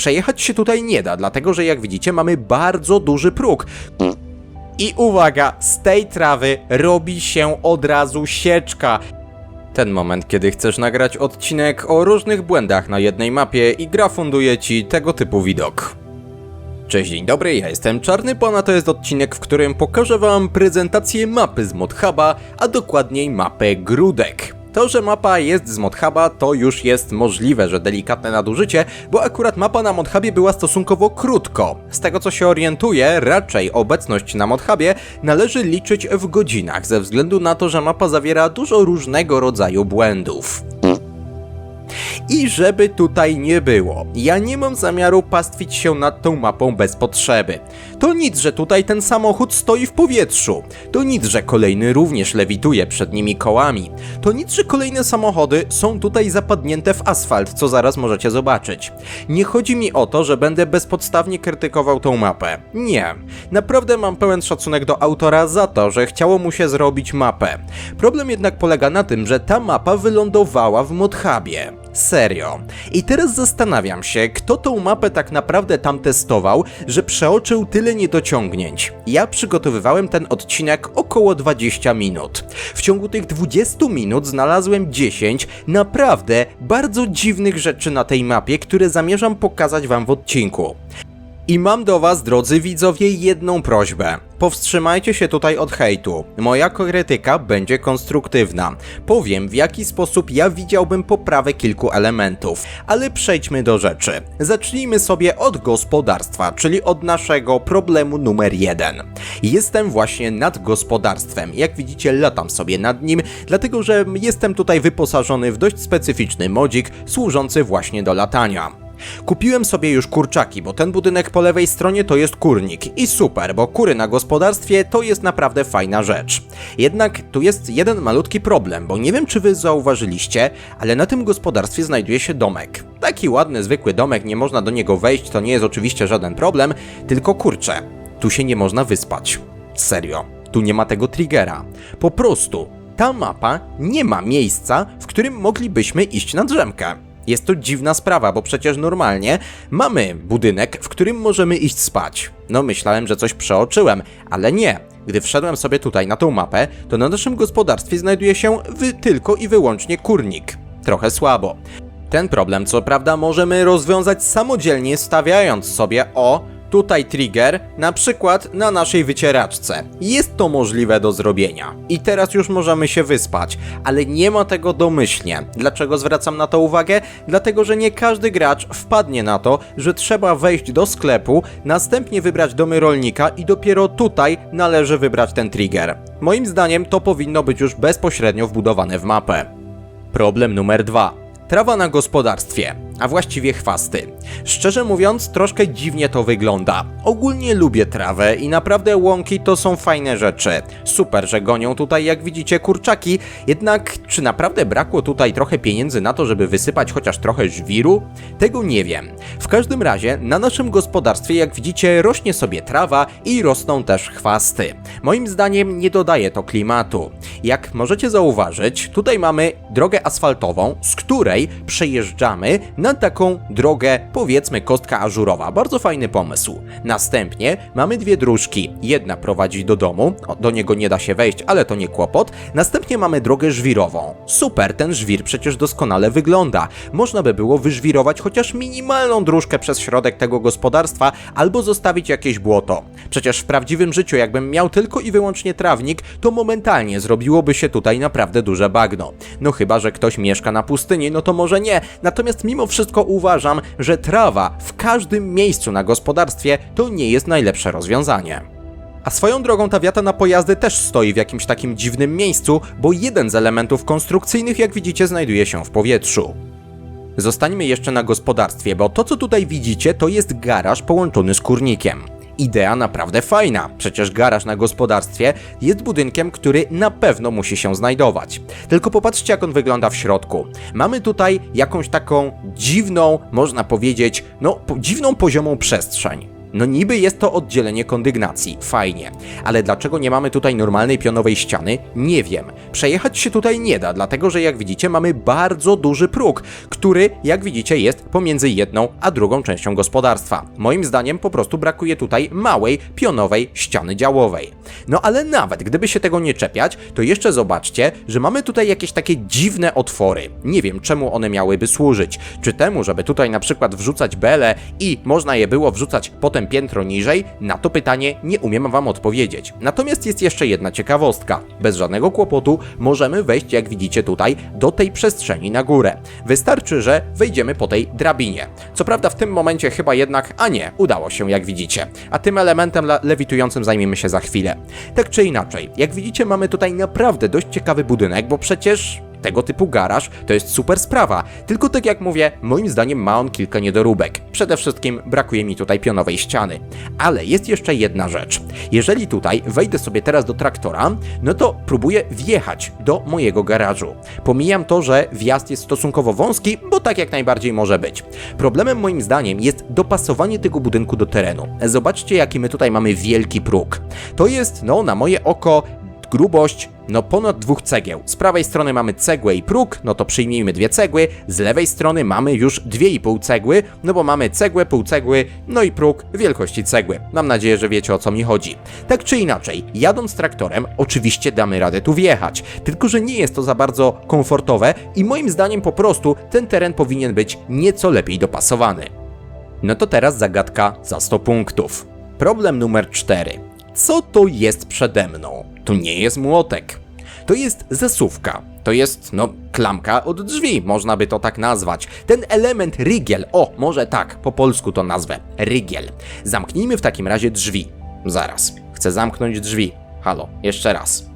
przejechać się tutaj nie da, dlatego że jak widzicie mamy bardzo duży próg. I uwaga, z tej trawy robi się od razu sieczka. Ten moment, kiedy chcesz nagrać odcinek o różnych błędach na jednej mapie i gra funduje ci tego typu widok. Cześć, dzień dobry, ja jestem Czarny Pan, a to jest odcinek, w którym pokażę wam prezentację mapy z ModHuba, a dokładniej mapę Grudek. To, że mapa jest z ModHuba, to już jest możliwe, że delikatne nadużycie, bo akurat mapa na ModHubie była stosunkowo krótko. Z tego co się orientuję, raczej obecność na ModHubie należy liczyć w godzinach, ze względu na to, że mapa zawiera dużo różnego rodzaju błędów. I żeby tutaj nie było, ja nie mam zamiaru pastwić się nad tą mapą bez potrzeby. To nic, że tutaj ten samochód stoi w powietrzu. To nic, że kolejny również lewituje przednimi kołami. To nic, że kolejne samochody są tutaj zapadnięte w asfalt, co zaraz możecie zobaczyć. Nie chodzi mi o to, że będę bezpodstawnie krytykował tą mapę. Nie. Naprawdę mam pełen szacunek do autora za to, że chciało mu się zrobić mapę. Problem jednak polega na tym, że ta mapa wylądowała w Modhubie. Serio. I teraz zastanawiam się, kto tą mapę tak naprawdę tam testował, że przeoczył tyle niedociągnięć. Ja przygotowywałem ten odcinek około 20 minut. W ciągu tych 20 minut znalazłem 10 naprawdę bardzo dziwnych rzeczy na tej mapie, które zamierzam pokazać wam w odcinku. I mam do was, drodzy widzowie, jedną prośbę. Powstrzymajcie się tutaj od hejtu. Moja krytyka będzie konstruktywna. Powiem, w jaki sposób ja widziałbym poprawę kilku elementów. Ale przejdźmy do rzeczy. Zacznijmy sobie od gospodarstwa, czyli od naszego problemu numer jeden. Jestem właśnie nad gospodarstwem. Jak widzicie, latam sobie nad nim, dlatego że jestem tutaj wyposażony w dość specyficzny modzik, służący właśnie do latania. Kupiłem sobie już kurczaki, bo ten budynek po lewej stronie to jest kurnik. I super, bo kury na gospodarstwie to jest naprawdę fajna rzecz. Jednak tu jest jeden malutki problem, bo nie wiem czy wy zauważyliście, ale na tym gospodarstwie znajduje się domek. Taki ładny, zwykły domek, nie można do niego wejść, to nie jest oczywiście żaden problem, tylko kurczę, tu się nie można wyspać. Serio, tu nie ma tego triggera. Po prostu, ta mapa nie ma miejsca, w którym moglibyśmy iść na drzemkę. Jest to dziwna sprawa, bo przecież normalnie mamy budynek, w którym możemy iść spać. No myślałem, że coś przeoczyłem, ale nie. Gdy wszedłem sobie tutaj na tą mapę, to na naszym gospodarstwie znajduje się tylko i wyłącznie kurnik. Trochę słabo. Ten problem, co prawda, możemy rozwiązać samodzielnie, stawiając sobie o tutaj trigger, na przykład na naszej wycieraczce. Jest to możliwe do zrobienia. I teraz już możemy się wyspać, ale nie ma tego domyślnie. Dlaczego zwracam na to uwagę? Dlatego, że nie każdy gracz wpadnie na to, że trzeba wejść do sklepu, następnie wybrać domy rolnika i dopiero tutaj należy wybrać ten trigger. Moim zdaniem to powinno być już bezpośrednio wbudowane w mapę. Problem numer dwa. Trawa na gospodarstwie, a właściwie chwasty. Szczerze mówiąc, troszkę dziwnie to wygląda. Ogólnie lubię trawę i naprawdę łąki to są fajne rzeczy. Super, że gonią tutaj, jak widzicie, kurczaki, jednak czy naprawdę brakło tutaj trochę pieniędzy na to, żeby wysypać chociaż trochę żwiru? Tego nie wiem. W każdym razie, na naszym gospodarstwie, jak widzicie, rośnie sobie trawa i rosną też chwasty. Moim zdaniem nie dodaje to klimatu. Jak możecie zauważyć, tutaj mamy drogę asfaltową, z której przejeżdżamy na taką drogę, powiedzmy kostka ażurowa. Bardzo fajny pomysł. Następnie mamy dwie dróżki. Jedna prowadzi do domu, do niego nie da się wejść, ale to nie kłopot. Następnie mamy drogę żwirową. Super, ten żwir przecież doskonale wygląda. Można by było wyżwirować chociaż minimalną dróżkę przez środek tego gospodarstwa, albo zostawić jakieś błoto. Przecież w prawdziwym życiu, jakbym miał tylko i wyłącznie trawnik, to momentalnie zrobiłoby się tutaj naprawdę duże bagno. No chyba, że ktoś mieszka na pustyni, no to może nie. Natomiast mimo wszystko uważam, że trawa w każdym miejscu na gospodarstwie to nie jest najlepsze rozwiązanie. A swoją drogą ta wiata na pojazdy też stoi w jakimś takim dziwnym miejscu, bo jeden z elementów konstrukcyjnych, jak widzicie, znajduje się w powietrzu. Zostańmy jeszcze na gospodarstwie, bo to co tutaj widzicie to jest garaż połączony z kurnikiem. Idea naprawdę fajna, przecież garaż na gospodarstwie jest budynkiem, który na pewno musi się znajdować. Tylko popatrzcie jak on wygląda w środku. Mamy tutaj jakąś taką dziwną, można powiedzieć, no dziwną poziomą przestrzeń. No niby jest to oddzielenie kondygnacji, fajnie, ale dlaczego nie mamy tutaj normalnej pionowej ściany? Nie wiem. Przejechać się tutaj nie da, dlatego że jak widzicie mamy bardzo duży próg, który jak widzicie jest pomiędzy jedną a drugą częścią gospodarstwa. Moim zdaniem po prostu brakuje tutaj małej pionowej ściany działowej. No ale nawet gdyby się tego nie czepiać, to jeszcze zobaczcie, że mamy tutaj jakieś takie dziwne otwory. Nie wiem czemu one miałyby służyć. Czy temu, żeby tutaj na przykład wrzucać bele i można je było wrzucać potem piętro niżej? Na to pytanie nie umiem wam odpowiedzieć. Natomiast jest jeszcze jedna ciekawostka. Bez żadnego kłopotu możemy wejść, jak widzicie tutaj, do tej przestrzeni na górę. Wystarczy, że wejdziemy po tej drabinie. Co prawda w tym momencie chyba jednak, a nie, udało się, jak widzicie. A tym elementem le- lewitującym zajmiemy się za chwilę. Tak czy inaczej, jak widzicie mamy tutaj naprawdę dość ciekawy budynek, bo przecież tego typu garaż to jest super sprawa. Tylko tak jak mówię, moim zdaniem ma on kilka niedoróbek. Przede wszystkim brakuje mi tutaj pionowej ściany. Ale jest jeszcze jedna rzecz. Jeżeli tutaj wejdę sobie teraz do traktora, no to próbuję wjechać do mojego garażu. Pomijam to, że wjazd jest stosunkowo wąski, bo tak jak najbardziej może być. Problemem moim zdaniem jest dopasowanie tego budynku do terenu. Zobaczcie, jaki my tutaj mamy wielki próg. To jest, no, na moje oko, grubość no ponad dwóch cegieł. Z prawej strony mamy cegłę i próg, no to przyjmijmy dwie cegły, z lewej strony mamy już dwie i pół cegły, no bo mamy cegłę, pół cegły, no i próg wielkości cegły. Mam nadzieję, że wiecie o co mi chodzi. Tak czy inaczej, jadąc traktorem, oczywiście damy radę tu wjechać, tylko że nie jest to za bardzo komfortowe i moim zdaniem po prostu ten teren powinien być nieco lepiej dopasowany. No to teraz zagadka za 100 punktów. Problem numer 4. Co to jest przede mną? To nie jest młotek. To jest zasuwka. To jest, no, klamka od drzwi, można by to tak nazwać. Ten element rygiel, o, może tak, po polsku to nazwę, rygiel. Zamknijmy w takim razie drzwi. Zaraz, chcę zamknąć drzwi. Halo, jeszcze raz.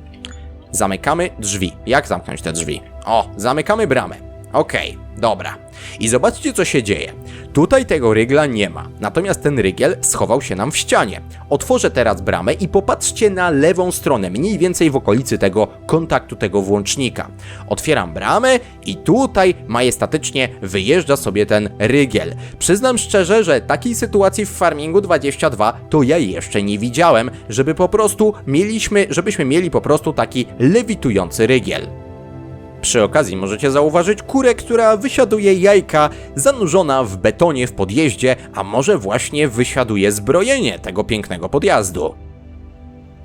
Zamykamy drzwi. Jak zamknąć te drzwi? O, zamykamy bramę. Okej, dobra. I zobaczcie, co się dzieje. Tutaj tego rygla nie ma, natomiast ten rygiel schował się nam w ścianie. Otworzę teraz bramę i popatrzcie na lewą stronę, mniej więcej w okolicy tego kontaktu tego włącznika. Otwieram bramę i tutaj majestatycznie wyjeżdża sobie ten rygiel. Przyznam szczerze, że takiej sytuacji w Farmingu 22 to ja jeszcze nie widziałem, żeby po prostu mieliśmy, żebyśmy mieli po prostu taki lewitujący rygiel. Przy okazji możecie zauważyć kurę, która wysiaduje jajka zanurzona w betonie w podjeździe, a może właśnie wysiaduje zbrojenie tego pięknego podjazdu.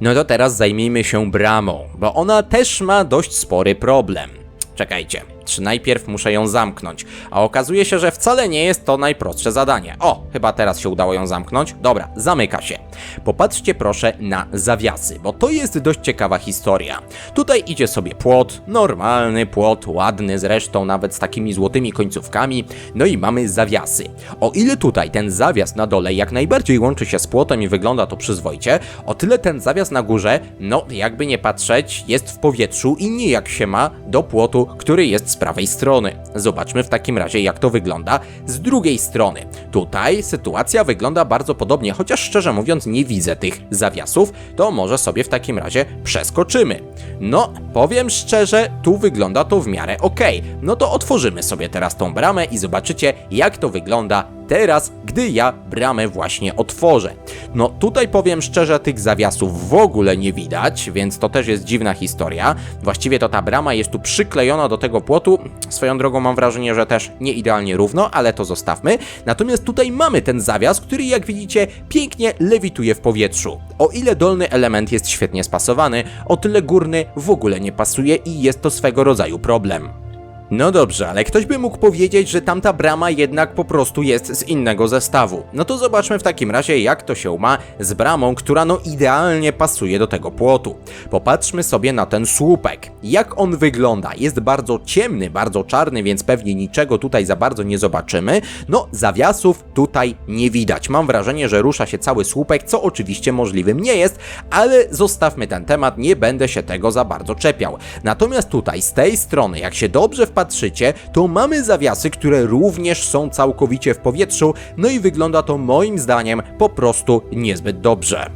No to teraz zajmijmy się bramą, bo ona też ma dość spory problem. Czekajcie, czy najpierw muszę ją zamknąć, a okazuje się, że wcale nie jest to najprostsze zadanie. O, chyba teraz się udało ją zamknąć. Dobra, zamyka się. Popatrzcie proszę na zawiasy, bo to jest dość ciekawa historia. Tutaj idzie sobie płot, normalny płot, ładny zresztą, nawet z takimi złotymi końcówkami, no i mamy zawiasy. O ile tutaj ten zawias na dole jak najbardziej łączy się z płotem i wygląda to przyzwoicie, o tyle ten zawias na górze, no jakby nie patrzeć, jest w powietrzu i nijak się ma do płotu, który jest z prawej strony. Zobaczmy w takim razie, jak to wygląda z drugiej strony. Tutaj sytuacja wygląda bardzo podobnie, chociaż szczerze mówiąc nie widzę tych zawiasów, to może sobie w takim razie przeskoczymy. No, powiem szczerze, tu wygląda to w miarę ok. No to otworzymy sobie teraz tą bramę i zobaczycie, jak to wygląda teraz, gdy ja bramę właśnie otworzę. No tutaj powiem szczerze, tych zawiasów w ogóle nie widać, więc to też jest dziwna historia. Właściwie to ta brama jest tu przyklejona do tego płotu. Swoją drogą mam wrażenie, że też nie idealnie równo, ale to zostawmy. Natomiast tutaj mamy ten zawias, który jak widzicie pięknie lewituje w powietrzu. O ile dolny element jest świetnie spasowany, o tyle górny w ogóle nie pasuje i jest to swego rodzaju problem. No dobrze, ale ktoś by mógł powiedzieć, że tamta brama jednak po prostu jest z innego zestawu. No to zobaczmy w takim razie, jak to się ma z bramą, która no idealnie pasuje do tego płotu. Popatrzmy sobie na ten słupek. Jak on wygląda? Jest bardzo ciemny, bardzo czarny, więc pewnie niczego tutaj za bardzo nie zobaczymy. No, zawiasów tutaj nie widać. Mam wrażenie, że rusza się cały słupek, co oczywiście możliwym nie jest, ale zostawmy ten temat, nie będę się tego za bardzo czepiał. Natomiast tutaj, z tej strony, jak się dobrze wpatrzycie, to mamy zawiasy, które również są całkowicie w powietrzu, no i wygląda to moim zdaniem po prostu niezbyt dobrze.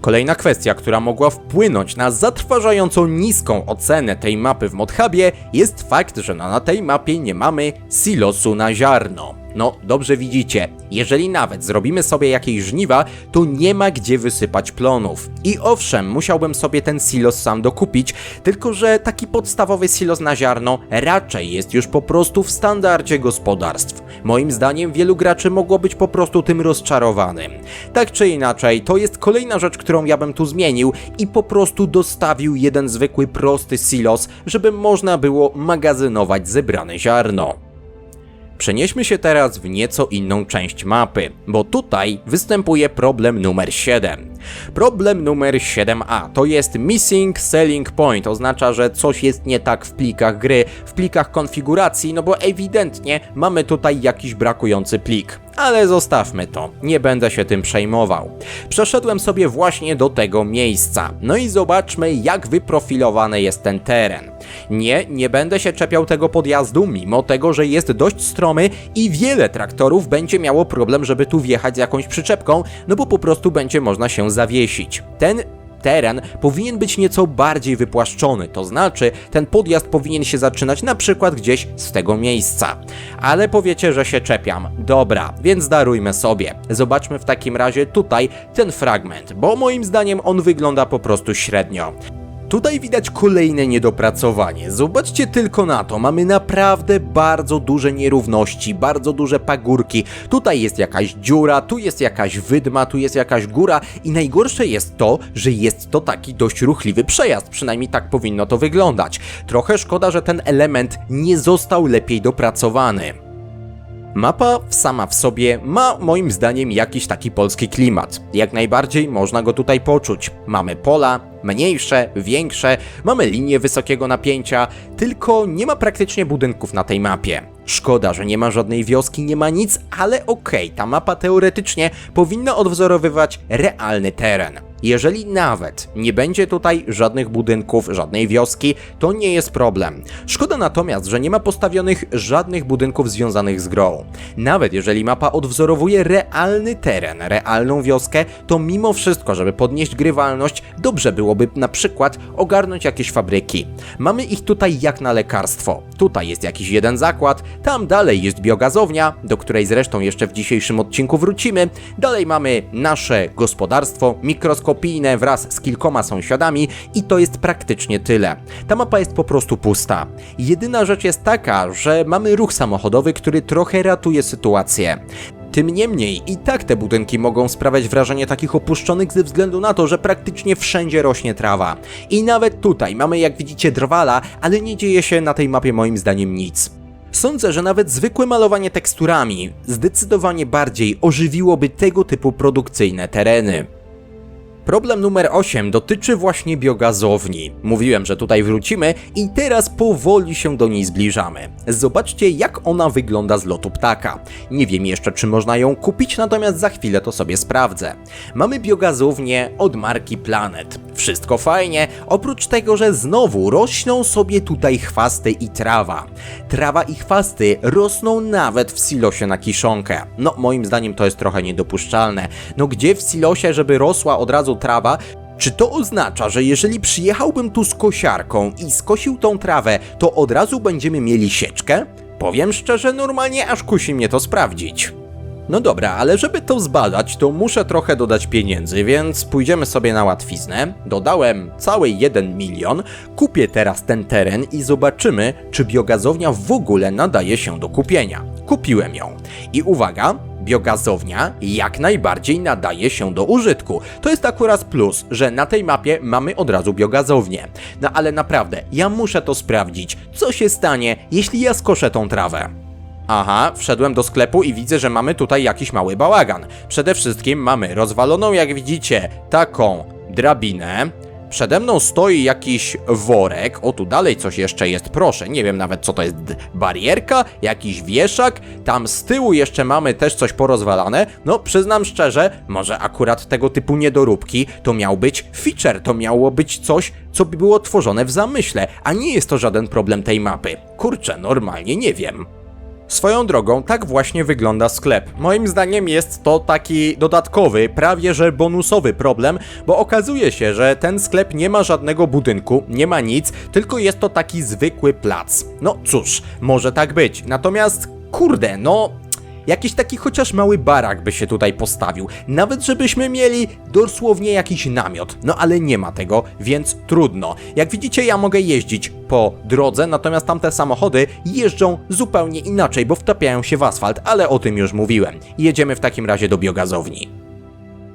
Kolejna kwestia, która mogła wpłynąć na zatrważająco niską ocenę tej mapy w Modhubie jest fakt, że na tej mapie nie mamy silosu na ziarno. No, dobrze widzicie, jeżeli nawet zrobimy sobie jakieś żniwa, to nie ma gdzie wysypać plonów. I owszem, musiałbym sobie ten silos sam dokupić, tylko że taki podstawowy silos na ziarno raczej jest już po prostu w standardzie gospodarstw. Moim zdaniem wielu graczy mogło być po prostu tym rozczarowanym. Tak czy inaczej, to jest kolejna rzecz, którą ja bym tu zmienił i po prostu dostawił jeden zwykły prosty silos, żeby można było magazynować zebrane ziarno. Przenieśmy się teraz w nieco inną część mapy, bo tutaj występuje problem numer 7. Problem numer 7a to jest Missing Selling Point, oznacza, że coś jest nie tak w plikach gry, w plikach konfiguracji, no bo ewidentnie mamy tutaj jakiś brakujący plik. Ale zostawmy to, nie będę się tym przejmował. Przeszedłem sobie właśnie do tego miejsca, no i zobaczmy jak wyprofilowany jest ten teren. Nie, nie będę się czepiał tego podjazdu, mimo tego, że jest dość stromy i wiele traktorów będzie miało problem, żeby tu wjechać z jakąś przyczepką, no bo po prostu będzie można się zawiesić. Ten teren powinien być nieco bardziej wypłaszczony, to znaczy ten podjazd powinien się zaczynać na przykład gdzieś z tego miejsca. Ale powiecie, że się czepiam. Dobra, więc darujmy sobie. Zobaczmy w takim razie tutaj ten fragment, bo moim zdaniem on wygląda po prostu średnio. Tutaj widać kolejne niedopracowanie. Zobaczcie tylko na to, mamy naprawdę bardzo duże nierówności, bardzo duże pagórki. Tutaj jest jakaś dziura, tu jest jakaś wydma, tu jest jakaś góra i najgorsze jest to, że jest to taki dość ruchliwy przejazd, przynajmniej tak powinno to wyglądać. Trochę szkoda, że ten element nie został lepiej dopracowany. Mapa sama w sobie ma moim zdaniem jakiś taki polski klimat. Jak najbardziej można go tutaj poczuć. Mamy pola, mniejsze, większe, mamy linie wysokiego napięcia, tylko nie ma praktycznie budynków na tej mapie. Szkoda, że nie ma żadnej wioski, nie ma nic, ale okej, ta mapa teoretycznie powinna odwzorowywać realny teren. Jeżeli nawet nie będzie tutaj żadnych budynków, żadnej wioski, to nie jest problem. Szkoda natomiast, że nie ma postawionych żadnych budynków związanych z grą. Nawet jeżeli mapa odwzorowuje realny teren, realną wioskę, to mimo wszystko, żeby podnieść grywalność, dobrze byłoby na przykład ogarnąć jakieś fabryki. Mamy ich tutaj jak na lekarstwo. Tutaj jest jakiś jeden zakład, tam dalej jest biogazownia, do której zresztą jeszcze w dzisiejszym odcinku wrócimy. Dalej mamy nasze gospodarstwo mikroskopijne wraz z kilkoma sąsiadami i to jest praktycznie tyle. Ta mapa jest po prostu pusta. Jedyna rzecz jest taka, że mamy ruch samochodowy, który trochę ratuje sytuację. Tym niemniej i tak te budynki mogą sprawiać wrażenie takich opuszczonych ze względu na to, że praktycznie wszędzie rośnie trawa. I nawet tutaj mamy jak widzicie drwala, ale nie dzieje się na tej mapie moim zdaniem nic. Sądzę, że nawet zwykłe malowanie teksturami zdecydowanie bardziej ożywiłoby tego typu produkcyjne tereny. Problem numer 8 dotyczy właśnie biogazowni. Mówiłem, że tutaj wrócimy i teraz powoli się do niej zbliżamy. Zobaczcie, jak ona wygląda z lotu ptaka. Nie wiem jeszcze, czy można ją kupić, natomiast za chwilę to sobie sprawdzę. Mamy biogazownię od marki Planet. Wszystko fajnie, oprócz tego, że znowu rośną sobie tutaj chwasty i trawa. Trawa i chwasty rosną nawet w silosie na kiszonkę. No, moim zdaniem to jest trochę niedopuszczalne. No, gdzie w silosie, żeby rosła od razu trawa, czy to oznacza, że jeżeli przyjechałbym tu z kosiarką i skosił tą trawę, to od razu będziemy mieli sieczkę? Powiem szczerze, normalnie aż kusi mnie to sprawdzić. No dobra, ale żeby to zbadać, to muszę trochę dodać pieniędzy, więc pójdziemy sobie na łatwiznę. Dodałem cały 1 milion, kupię teraz ten teren i zobaczymy, czy biogazownia w ogóle nadaje się do kupienia. Kupiłem ją. I uwaga, biogazownia jak najbardziej nadaje się do użytku. To jest akurat plus, że na tej mapie mamy od razu biogazownię. No ale naprawdę, ja muszę to sprawdzić. Co się stanie, jeśli ja skoszę tą trawę? Aha, wszedłem do sklepu i widzę, że mamy tutaj jakiś mały bałagan. Przede wszystkim mamy rozwaloną, jak widzicie, taką drabinę. Przede mną stoi jakiś worek. O, tu dalej coś jeszcze jest, proszę. Nie wiem nawet, co to jest. Barierka? Jakiś wieszak? Tam z tyłu jeszcze mamy też coś porozwalane. No, przyznam szczerze, może akurat tego typu niedoróbki to miał być feature, to miało być coś, co by było tworzone w zamyśle, a nie jest to żaden problem tej mapy. Kurczę, normalnie nie wiem. Swoją drogą, tak właśnie wygląda sklep. Moim zdaniem jest to taki dodatkowy, prawie że bonusowy problem, bo okazuje się, że ten sklep nie ma żadnego budynku, nie ma nic, tylko jest to taki zwykły plac. No cóż, może tak być. Natomiast, kurde, no Jakiś taki chociaż mały barak by się tutaj postawił. Nawet żebyśmy mieli dosłownie jakiś namiot. No ale nie ma tego, więc trudno. Jak widzicie, ja mogę jeździć po drodze, natomiast tamte samochody jeżdżą zupełnie inaczej, bo wtapiają się w asfalt, ale o tym już mówiłem. Jedziemy w takim razie do biogazowni.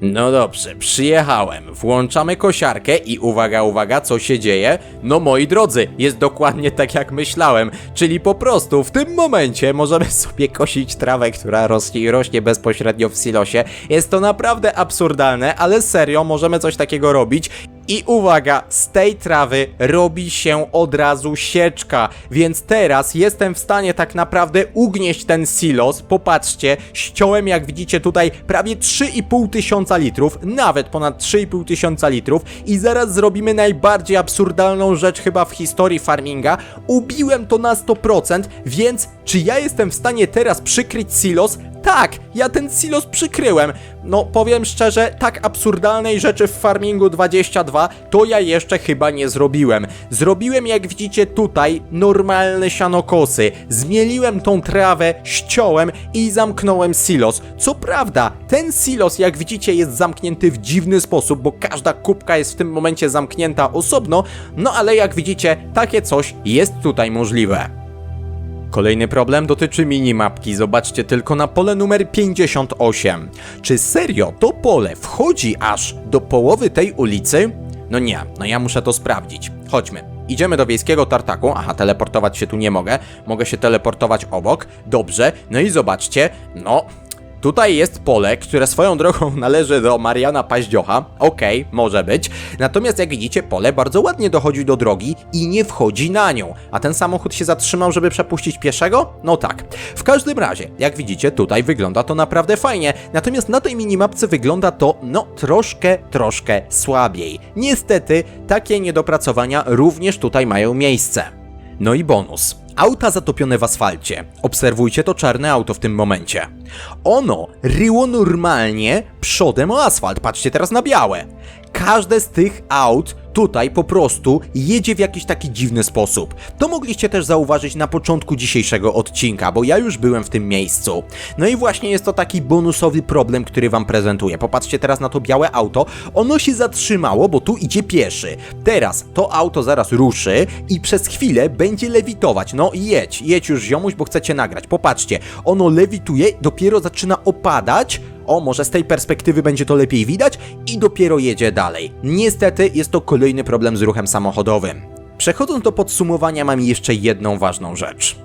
No dobrze, przyjechałem. Włączamy kosiarkę i uwaga, uwaga, co się dzieje? No moi drodzy, jest dokładnie tak jak myślałem, czyli po prostu w tym momencie możemy sobie kosić trawę, która rośnie i rośnie bezpośrednio w silosie. Jest to naprawdę absurdalne, ale serio, możemy coś takiego robić. I uwaga, z tej trawy robi się od razu sieczka, więc teraz jestem w stanie tak naprawdę ugnieść ten silos. Popatrzcie, ściąłem jak widzicie tutaj prawie 3,5 tysiąca litrów, nawet ponad 3,5 tysiąca litrów i zaraz zrobimy najbardziej absurdalną rzecz chyba w historii farminga. Ubiłem to na 100%, więc czy ja jestem w stanie teraz przykryć silos? Tak, ja ten silos przykryłem. No, powiem szczerze, tak absurdalnej rzeczy w Farmingu 22 to ja jeszcze chyba nie zrobiłem. Zrobiłem, jak widzicie tutaj, normalne sianokosy. Zmieliłem tą trawę, ściąłem i zamknąłem silos. Co prawda, ten silos, jak widzicie, jest zamknięty w dziwny sposób, bo każda kubka jest w tym momencie zamknięta osobno, no ale jak widzicie, takie coś jest tutaj możliwe. Kolejny problem dotyczy minimapki. Zobaczcie tylko na pole numer 58. Czy serio to pole wchodzi aż do połowy tej ulicy? No nie, no ja muszę to sprawdzić. Chodźmy. Idziemy do wiejskiego tartaku. Aha, teleportować się tu nie mogę. Mogę się teleportować obok. Dobrze. No i zobaczcie. No, Tutaj jest pole, które swoją drogą należy do Mariana Paździocha. Okej, może być. Natomiast jak widzicie, pole bardzo ładnie dochodzi do drogi i nie wchodzi na nią. A ten samochód się zatrzymał, żeby przepuścić pieszego? No tak. W każdym razie, jak widzicie, tutaj wygląda to naprawdę fajnie. Natomiast na tej minimapce wygląda to, no, troszkę, troszkę słabiej. Niestety, takie niedopracowania również tutaj mają miejsce. No i bonus. Auta zatopione w asfalcie. Obserwujcie to czarne auto w tym momencie. Ono ryło normalnie przodem o asfalt. Patrzcie teraz na białe. Każde z tych aut tutaj po prostu jedzie w jakiś taki dziwny sposób. To mogliście też zauważyć na początku dzisiejszego odcinka, bo ja już byłem w tym miejscu. No i właśnie jest to taki bonusowy problem, który wam prezentuję. Popatrzcie teraz na to białe auto. Ono się zatrzymało, bo tu idzie pieszy. Teraz to auto zaraz ruszy i przez chwilę będzie lewitować. No jedź, jedź już ziomuś, bo chcecie nagrać. Popatrzcie, ono lewituje, dopiero zaczyna opadać, o, może z tej perspektywy będzie to lepiej widać i dopiero jedzie dalej. Niestety jest to kolejny problem z ruchem samochodowym. Przechodząc do podsumowania mam jeszcze jedną ważną rzecz.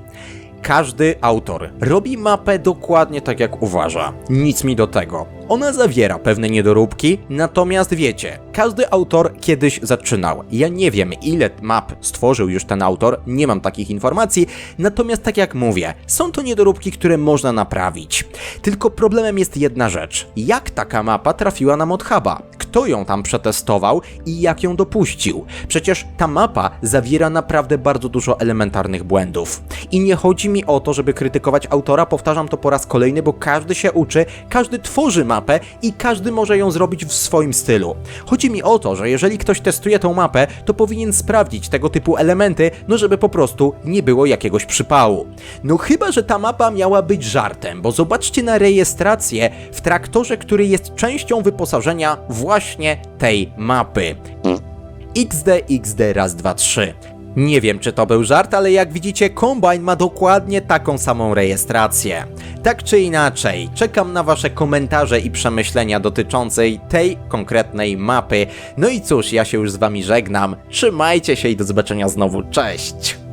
Każdy autor robi mapę dokładnie tak jak uważa. Nic mi do tego. Ona zawiera pewne niedoróbki, natomiast wiecie, każdy autor kiedyś zaczynał. Ja nie wiem, ile map stworzył już ten autor, nie mam takich informacji, natomiast tak jak mówię, są to niedoróbki, które można naprawić. Tylko problemem jest jedna rzecz. Jak taka mapa trafiła na ModHuba? Kto ją tam przetestował i jak ją dopuścił? Przecież ta mapa zawiera naprawdę bardzo dużo elementarnych błędów. I nie chodzi mi o to, żeby krytykować autora, powtarzam to po raz kolejny, bo każdy się uczy, każdy tworzy mapę i każdy może ją zrobić w swoim stylu. Chodzi mi o to, że jeżeli ktoś testuje tą mapę, to powinien sprawdzić tego typu elementy, no żeby po prostu nie było jakiegoś przypału. No chyba, że ta mapa miała być żartem, bo zobaczcie na rejestrację w traktorze, który jest częścią wyposażenia właśnie tej mapy. XD, XD, raz, dwa, trzy. Nie wiem, czy to był żart, ale jak widzicie, Combine ma dokładnie taką samą rejestrację. Tak czy inaczej, czekam na Wasze komentarze i przemyślenia dotyczącej tej konkretnej mapy. No i cóż, ja się już z Wami żegnam. Trzymajcie się i do zobaczenia znowu. Cześć!